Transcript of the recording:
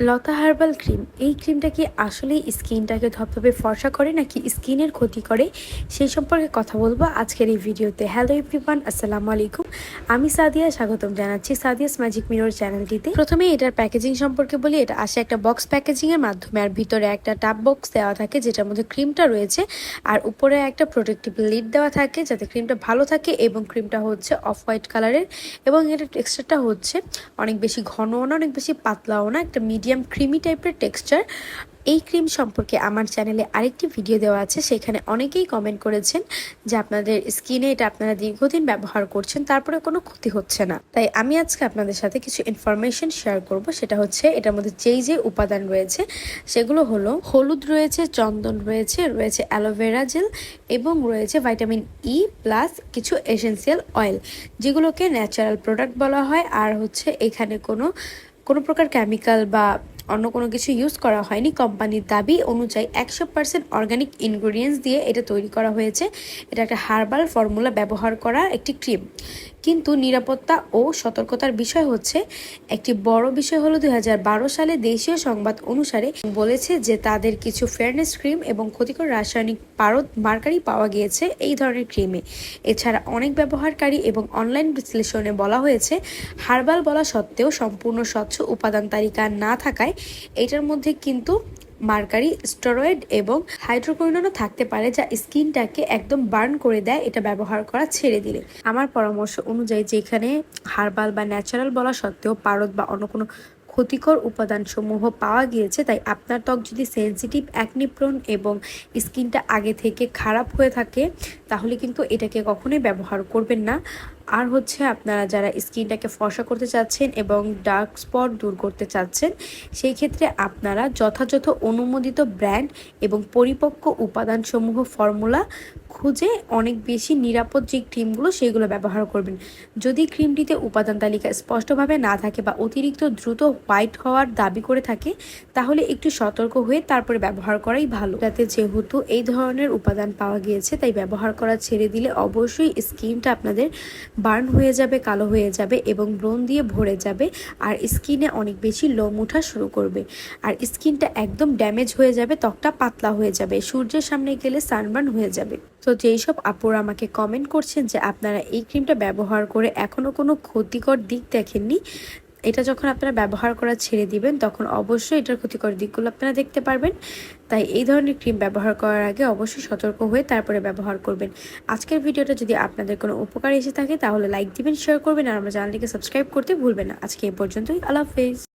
লতা herbal cream, এই ক্রিমটা কি আসলেই স্কিনটাকে ধপধপে ফর্সা করে নাকি স্কিনের ক্ষতি করে? সেই সম্পর্কে কথা বলব আজকের এই ভিডিওতে। হ্যালো এভরিওয়ান আসসালামু আলাইকুম। আমি সাদিয়া, স্বাগতম জানাচ্ছি সাদিয়াস ম্যাজিক মিরর চ্যানেলটিতে। প্রথমে এটার প্যাকেজিং সম্পর্কে বলি, এটা আসে একটা বক্স প্যাকেজিং এর মাধ্যমে, আর ভিতরে একটা টাপ বক্স দেওয়া থাকে যেটার মধ্যে ক্রিমটা রয়েছে, আর উপরে একটা প্রোটেক্টিভ লিড দেওয়া থাকে যাতে ক্রিমটা ভালো থাকে এবং ক্রিমটা হচ্ছে অফ হোয়াইট কালারের, এবং এটার টেক্সচারটা হচ্ছে অনেক বেশি ঘনও না, অনেক বেশি পাতলাও না, একটা মিডিয়াম ক্রিমি টাইপের টেক্সচার। এই ক্রিম সম্পর্কে আমার চ্যানেলে আরেকটি ভিডিও দেওয়া আছে, সেখানে অনেকেই কমেন্ট করেছেন যে আপনাদের স্কিনে এটা আপনারা দীর্ঘদিন ব্যবহার করছেন তারপরে কোনো ক্ষতি হচ্ছে না। তাই আমি আজকে আপনাদের সাথে কিছু ইনফরমেশন শেয়ার করব, সেটা হচ্ছে এটার মধ্যে যেই যে উপাদান রয়েছে, সেগুলো হলো হলুদ রয়েছে, চন্দন রয়েছে রয়েছে অ্যালোভেরা জেল এবং রয়েছে ভাইটামিন ই প্লাস কিছু এসেন্সিয়াল অয়েল যেগুলোকে ন্যাচারাল প্রোডাক্ট বলা হয়। আর হচ্ছে এখানে কোনো কোনো প্রকার কেমিক্যাল বা অন্য কোনো কিছু ইউজ করা হয়নি। কোম্পানির দাবি অনুযায়ী একশো পার্সেন্ট অর্গানিক ইনগ্রিডিয়েন্টস দিয়ে এটা তৈরি করা হয়েছে। এটা একটা হার্বাল ফর্মুলা ব্যবহার করা একটি ক্রিম কিন্তু নিরাপত্তা ও সতর্কতার বিষয় হচ্ছে, একটি বড় বিষয় হলো দু হাজার বারো সালে দেশীয় সংবাদ অনুসারে বলেছে যে তাদের কিছু ফেয়ারনেস ক্রিম এবং ক্ষতিকর রাসায়নিক পারদ মার্কারি পাওয়া গিয়েছে এই ধরনের ক্রিমে এছাড়া অনেক ব্যবহারকারী এবং অনলাইন বিশ্লেষণে বলা হয়েছে হার্বাল বলা সত্ত্বেও সম্পূর্ণ স্বচ্ছ উপাদান তালিকা না থাকায় এটার মধ্যে কিন্তু মার্কারি, স্টেরয়েড এবং হাইড্রোকোইনও থাকতে পারে যা স্কিনটাকে একদম বার্ন করে দেয়, এটা ব্যবহার করা ছেড়ে দিলে। আমার পরামর্শ অনুযায়ী যেখানে হার্বাল বা ন্যাচারাল বলা সত্ত্বেও পারদ বা অন্য কোনো ক্ষতিকর উপাদানসমূহ পাওয়া গিয়েছে, তাই আপনার ত্বক যদি সেন্সিটিভ অ্যাকনিপ্রন এবং স্কিনটা আগে থেকে খারাপ হয়ে থাকে, তাহলে কিন্তু এটাকে কখনোই ব্যবহার করবেন না। আর হচ্ছে আপনারা যারা স্কিনটাকে ফর্সা করতে চাচ্ছেন এবং ডার্ক স্পট দূর করতে চাচ্ছেন, সেই ক্ষেত্রে আপনারা যথাযথ অনুমোদিত ব্র্যান্ড এবং পরিপক্ক উপাদানসমূহ ফর্মুলা খুঁজে অনেক বেশি নিরাপদ যে ক্রিমগুলো সেগুলো ব্যবহার করবেন। যদি ক্রিমটিতে উপাদান তালিকা স্পষ্টভাবে না থাকে বা অতিরিক্ত দ্রুত হোয়াইট হওয়ার দাবি করে থাকে, তাহলে একটু সতর্ক হয়ে তারপরে ব্যবহার করাই ভালো। যাতে যেহেতু এই ধরনের উপাদান পাওয়া গিয়েছে, তাই ব্যবহার করা ছেড়ে দিলে অবশ্যই স্কিনটা আপনাদের বার্ন হয়ে যাবে, কালো হয়ে যাবে এবং ব্রণ দিয়ে ভরে যাবে আর স্কিনে অনেক বেশি লোম ওঠা শুরু করবে। আর স্কিনটা একদম ড্যামেজ হয়ে যাবে, ত্বকটা পাতলা হয়ে যাবে, সূর্যের সামনে গেলে সানবার্ন হয়ে যাবে। তো যেই সব আপুরা আমাকে কমেন্ট করছেন যে আপনারা এই ক্রিমটা ব্যবহার করে এখনও কোনো ক্ষতিকর দিক দেখেননি এটা যখন আপনারা ব্যবহার করা ছেড়ে দিবেন, তখন অবশ্যই এটার ক্ষতিকর দিকগুলো আপনারা দেখতে পারবেন। তাই এই ধরনের ক্রিম ব্যবহার করার আগে অবশ্যই সতর্ক হয়ে তারপরে ব্যবহার করবেন। আজকের ভিডিওটা যদি আপনাদের কোনো উপকার এসে থাকে, তাহলে লাইক দিবেন শেয়ার করবেন, আর আমার চ্যানেলটিকে সাবস্ক্রাইব করতে ভুলবেন না। আজকে এ পর্যন্তই। আল্লাহ হাফেজ।